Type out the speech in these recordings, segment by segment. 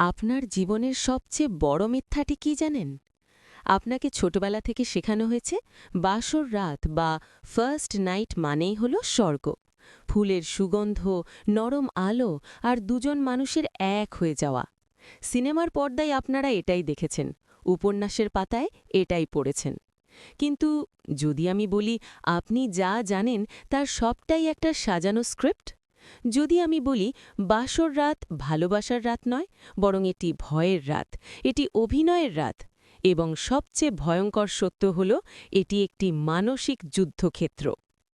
আপনার জীবনের সবচেয়ে বড় মিথ্যাটি কি জানেন? আপনাকে ছোটবেলা থেকে শেখানো হয়েছে, বাসর রাত বা ফার্স্ট নাইট মানেই হল স্বর্গ। ফুলের সুগন্ধ, নরম আলো আর দুজন মানুষের এক হয়ে যাওয়া। সিনেমার পর্দায় আপনারা এটাই দেখেছেন, উপন্যাসের পাতায় এটাই পড়েছেন। কিন্তু যদি আমি বলি, আপনি যা জানেন তার সবটাই একটা সাজানো স্ক্রিপ্ট? যদি আমি বলি, বাসর রাত ভালোবাসার রাত নয়, বরং এটি ভয়ের রাত, এটি অভিনয়ের রাত, এবং সবচেয়ে ভয়ঙ্কর সত্য হল, এটি একটি মানসিক যুদ্ধক্ষেত্র।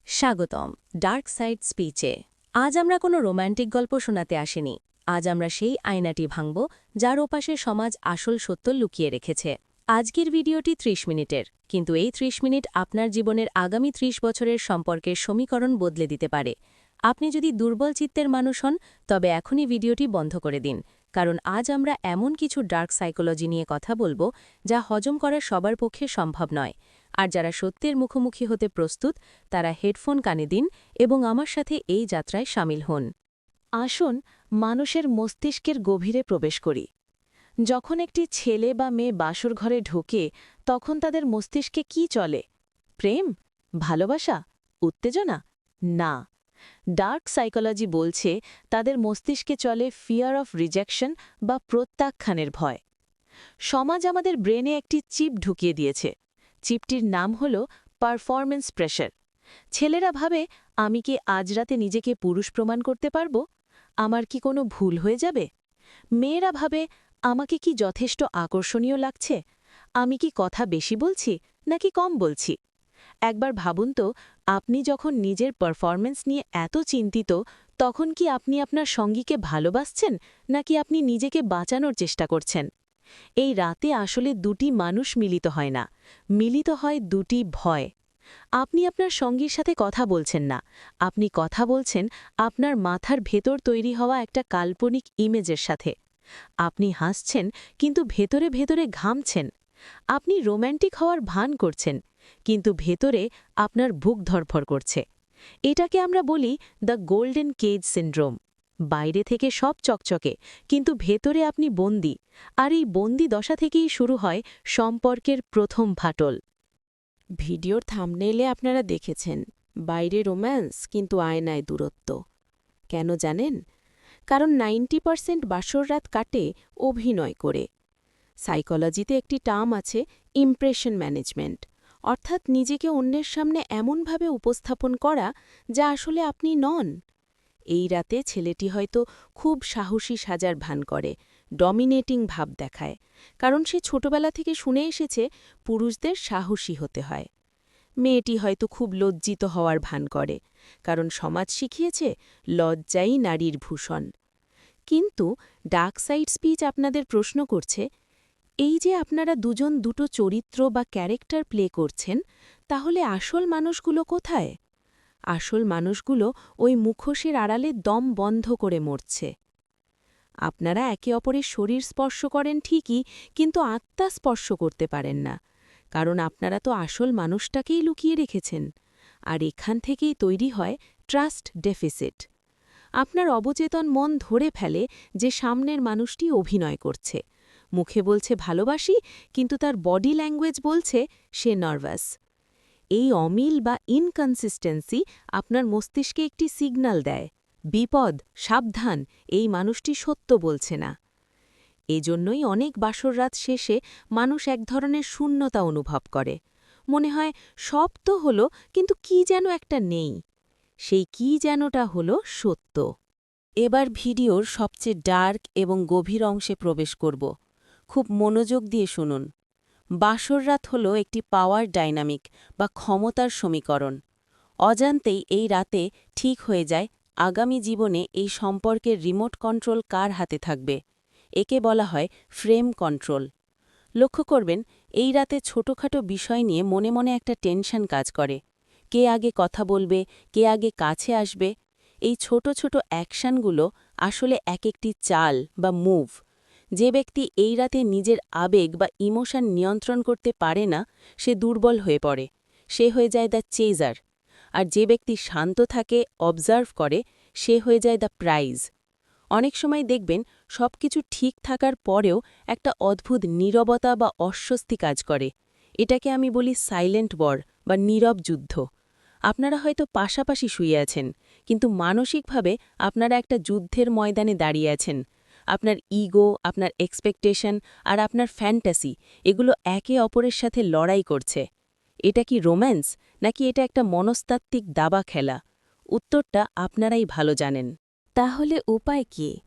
স্বাগতম ডার্ক সাইড স্পিচে। আজ আমরা কোনো রোম্যান্টিক গল্প শোনাতে আসিনি। আজ আমরা সেই আয়নাটি ভাঙব, যার ওপাশে সমাজ আসল সত্য লুকিয়ে রেখেছে। আজকের ভিডিওটি ৩০ মিনিটের, কিন্তু এই ৩০ মিনিট আপনার জীবনের আগামী ৩০ বছরের সম্পর্কের সমীকরণ বদলে দিতে পারে। আপনি যদি দুর্বল চিত্তের মানুষ হন, তবে এখনই ভিডিওটি বন্ধ করে দিন। কারণ আজ আমরা এমন কিছু ডার্ক সাইকোলজি নিয়ে কথা বলব, যা হজম করা সবার পক্ষে সম্ভব নয়। আর যারা সত্যের মুখোমুখি হতে প্রস্তুত, তারা হেডফোন কানে দিন এবং আমার সাথে এই যাত্রায় সামিল হন। আসুন মানুষের মস্তিষ্কের গভীরে প্রবেশ করি। যখন একটি ছেলে বা মেয়ে বাসর ঘরে ঢোকে, তখন তাদের মস্তিষ্কে কি চলে? প্রেম? ভালোবাসা? উত্তেজনা? না। ডার্ক সাইকোলজি বলছে তাদের মস্তিষ্কে চলে ফিয়ার অফ রিজেকশন বা প্রত্যাখ্যানের ভয়। সমাজ আমাদের ব্রেনে একটি চিপ ঢুকিয়ে দিয়েছে। চিপটির নাম হল পারফরমেন্স প্রেশার। ছেলেরা ভাবে, আমি কি আজ রাতে নিজেকে পুরুষ প্রমাণ করতে পারব? আমার কি কোনো ভুল হয়ে যাবে? মেয়েরা ভাবে, আমাকে কি যথেষ্ট আকর্ষণীয় লাগছে? আমি কি কথা বেশি বলছি নাকি কম বলছি? একবার ভাবুন তো, আপনি যখন নিজের পারফরমেন্স নিয়ে এত চিন্তিত, তখন কি আপনি আপনার সঙ্গীকে ভালোবাসছেন, নাকি আপনি নিজেকে বাঁচানোর চেষ্টা করছেন? এই রাতে আসলে দুটি মানুষ মিলিত হয় না, মিলিত হয় দুটি ভয়। আপনি আপনার সঙ্গীর সাথে কথা বলছেন না, আপনি কথা বলছেন আপনার মাথার ভেতর তৈরি হওয়া একটা কাল্পনিক ইমেজের সাথে। আপনি হাসছেন, কিন্তু ভেতরে ভেতরে ঘামছেন। আপনি রোম্যান্টিক হওয়ার ভান করছেন, কিন্তু ভেতরে আপনার বুক ধরফর করছে। এটাকে আমরা বলি দ্য গোল্ডেন কেজ সিন্ড্রোম। বাইরে থেকে সব চকচকে, কিন্তু ভেতরে আপনি বন্দি, আর এই বন্দি দশা থেকেই শুরু হয় সম্পর্কের প্রথম ফাটল। ভিডিওর থামনেলে আপনারা দেখেছেন, বাইরে রোম্যান্স, কিন্তু আয়নায় দূরত্ব। কেন জানেন? কারণ নাইনটি পার্সেন্ট বাসর রাত কাটে অভিনয় করে। সাইকোলজিতে একটি টার্ম আছে ইমপ্রেশন ম্যানেজমেন্ট অর্থাৎ নিজেকে অন্যের সামনে এমনভাবে উপস্থাপন করা যা আসলে আপনি নন। এই রাতে ছেলেটি হয়তো খুব সাহসী সাজার ভান করে ডমিনেটিং ভাব দেখায়, কারণ সে ছোটবেলা থেকে শুনে এসেছে পুরুষদের সাহসী হতে হয়। মেয়েটি হয়তো খুব লজ্জিত হওয়ার ভান করে, কারণ সমাজ শিখিয়েছে লজ্জাই নারীর ভূষণ। কিন্তু ডার্ক সাইড স্পিচ আপনাদের প্রশ্ন করছে এই যে আপনারা দুজন দুটো চরিত্র বা ক্যারেক্টার প্লে করছেন, তাহলে আসল মানুষগুলো কোথায়? আসল মানুষগুলো ওই মুখোশের আড়ালে দম বন্ধ করে মরছে। আপনারা একে অপরের শরীর স্পর্শ করেন ঠিকই, কিন্তু আত্মা স্পর্শ করতে পারেন না, কারণ আপনারা তো আসল মানুষটাকেই লুকিয়ে রেখেছেন। আর এখান থেকেই তৈরি হয় ট্রাস্ট ডেফিসিট। আপনার অবচেতন মন ধরে ফেলে যে সামনের মানুষটি অভিনয় করছে। মুখে বলছে ভালোবাসি, কিন্তু তার বডি ল্যাঙ্গুয়েজ বলছে সে নার্ভাস এই অমিল বা ইনকনসিস্টেন্সি আপনার মস্তিষ্কে একটি সিগন্যাল দেয়। বিপদ, সাবধান, এই মানুষটি সত্য বলছে না। এজন্যই অনেক বাসর রাত শেষে মানুষ এক ধরনের শূন্যতা অনুভব করে। মনে হয় সব তো হল, কিন্তু কি যেন একটা নেই। সেই কি যেনটা হল সত্য। এবার ভিডিওর সবচেয়ে ডার্ক এবং গভীর অংশে প্রবেশ করব। খুব মনোযোগ দিয়ে শুনুন। বাসররাত হল একটি পাওয়ার ডাইনামিক বা ক্ষমতার সমীকরণ। অজান্তেই এই রাতে ঠিক হয়ে যায়, আগামী জীবনে এই সম্পর্কের রিমোট কন্ট্রোল কার হাতে থাকবে? একে বলা হয় ফ্রেম কন্ট্রোল। লক্ষ্য করবেন, এই রাতে ছোটখাটো বিষয় নিয়ে মনে মনে একটা টেনশন কাজ করে। কে আগে কথা বলবে, কে আগে কাছে আসবে? এই ছোট ছোট অ্যাকশনগুলো আসলে এক একটি চাল বা মুভ। যে ব্যক্তি এই রাতে নিজের আবেগ বা ইমোশন নিয়ন্ত্রণ করতে পারে না, সে দুর্বল হয়ে পড়ে। সে হয়ে যায় দ্য চেজার আর যে ব্যক্তি শান্ত থাকে, অবজার্ভ করে, সে হয়ে যায় দ্য প্রাইজ। অনেক সময় দেখবেন সবকিছু ঠিক থাকার পরেও একটা অদ্ভুত নীরবতা বা অস্বস্তি কাজ করে। এটাকে আমি বলি সাইলেন্ট ওয়ার বা নীরব যুদ্ধ। আপনারা হয়তো পাশাপাশি শুয়ে আছেন, কিন্তু মানসিকভাবে আপনারা একটা যুদ্ধের ময়দানে দাঁড়িয়ে আছেন। আপনার ইগো আপনার এক্সপেকটেশন আর আপনার ফ্যান্টাসি এগুলো একে অপরের সাথে লড়াই করছে। এটা কি রোম্যান্স নাকি এটা একটা মনস্তাত্ত্বিক দাবা খেলা? উত্তরটা আপনারাই ভালো জানেন। তাহলে উপায় কি?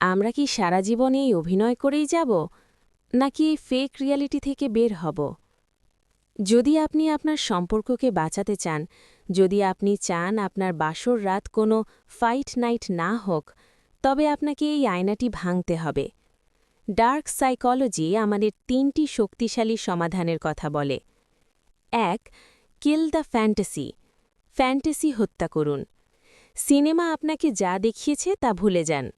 আমরা কি সারা জীবন এই অভিনয় করেই যাব? নাকি এই ফেক রিয়ালিটি থেকে বের হব? যদি আপনি আপনার সম্পর্ককে বাঁচাতে চান, যদি আপনি চান আপনার বাসর রাত কোনো ফাইট নাইট না হোক তবে আপনাকে এই আয়নাটি ভাঙতে হবে। ডার্ক সাইকোলজি আমাদের তিনটি শক্তিশালী সমাধানের কথা বলে। এক, কিল দ্য ফ্যান্টাসি। ফ্যান্টাসি হত্যা করুন। সিনেমা আপনাকে যা দেখিয়েছে তা ভুলে যান।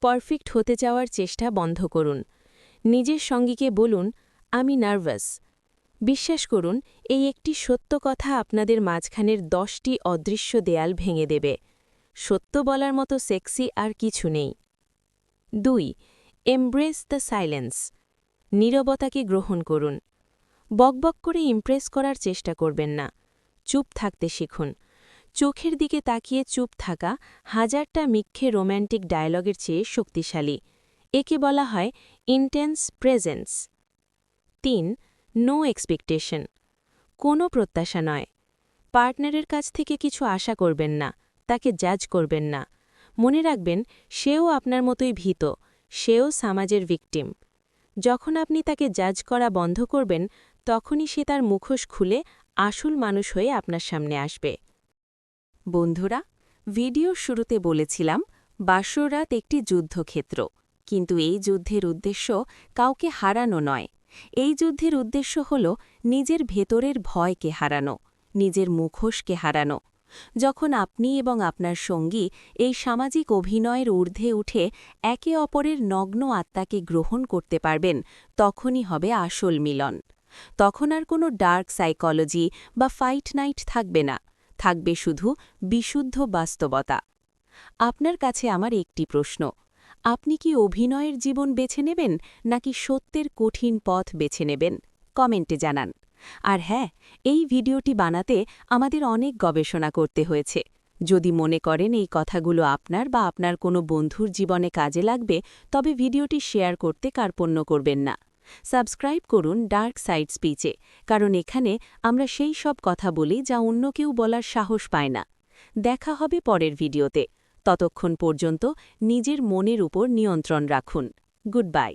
পারফেক্ট হতে যাওয়ার চেষ্টা বন্ধ করুন। নিজের সঙ্গীকে বলুন, আমি নার্ভাস। বিশ্বাস করুন, এই একটি সত্য কথা আপনাদের মাঝখানের দশটি অদৃশ্য দেয়াল ভেঙে দেবে। সত্য বলার মতো সেক্সি আর কিছু নেই। দুই এমব্রেস দ্য সাইলেন্স নীরবতাকে গ্রহণ করুন। বকবক করে ইমপ্রেস করার চেষ্টা করবেন না। চুপ থাকতে শিখুন। চোখের দিকে তাকিয়ে চুপ থাকা হাজারটা মিথ্যে রোম্যান্টিক ডায়লগের চেয়ে শক্তিশালী। একে বলা হয় ইন্টেন্স প্রেজেন্স তিন নো এক্সপেকটেশন কোনো প্রত্যাশা নয়। পার্টনারের কাছ থেকে কিছু আশা করবেন না। তাকে জাজ করবেন না। মনে রাখবেন, সেও আপনার মতোই ভীত, সেও সমাজের ভিকটিম যখন আপনি তাকে জাজ করা বন্ধ করবেন, তখনই সে তার মুখোশ খুলে আসল মানুষ হয়ে আপনার সামনে আসবে। বন্ধুরা, ভিডিওর শুরুতে বলেছিলাম বাসররাত একটি যুদ্ধক্ষেত্র। কিন্তু এই যুদ্ধের উদ্দেশ্য কাউকে হারানো নয়। এই যুদ্ধের উদ্দেশ্য হল নিজের ভেতরের ভয়কে হারানো, নিজের মুখোশকে হারানো। যখন আপনি এবং আপনার সঙ্গী এই সামাজিক অভিনয়ের ঊর্ধ্বে উঠে একে অপরের নগ্ন আত্মাকে গ্রহণ করতে পারবেন, তখনই হবে আসল মিলন। তখন আর কোনো ডার্ক সাইকোলজি বা ফাইট নাইট থাকবে না, থাকবে শুধু বিশুদ্ধ বাস্তবতা। আপনার কাছে আমার একটি প্রশ্ন, আপনি কি অভিনয়ের জীবন বেছে নেবেন নাকি সত্যের কঠিন পথ বেছে নেবেন? কমেন্টে জানান। আর হ্যাঁ এই ভিডিওটি বানাতে আমাদের অনেক গবেষণা করতে হয়েছে। যদি মনে করেন এই কথাগুলো আপনার বা আপনার কোনো বন্ধুর জীবনে কাজে লাগবে, তবে ভিডিওটি শেয়ার করতে কার্পণ্য করবেন না। সাবস্ক্রাইব করুন ডার্ক সাইড স্পিচে কারণ এখানে আমরা সেই সব কথা বলি যা অন্য কেউ বলার সাহস পায় না। দেখা হবে পরের ভিডিওতে। ততক্ষণ পর্যন্ত নিজের মনের উপর নিয়ন্ত্রণ রাখুন। Good bye.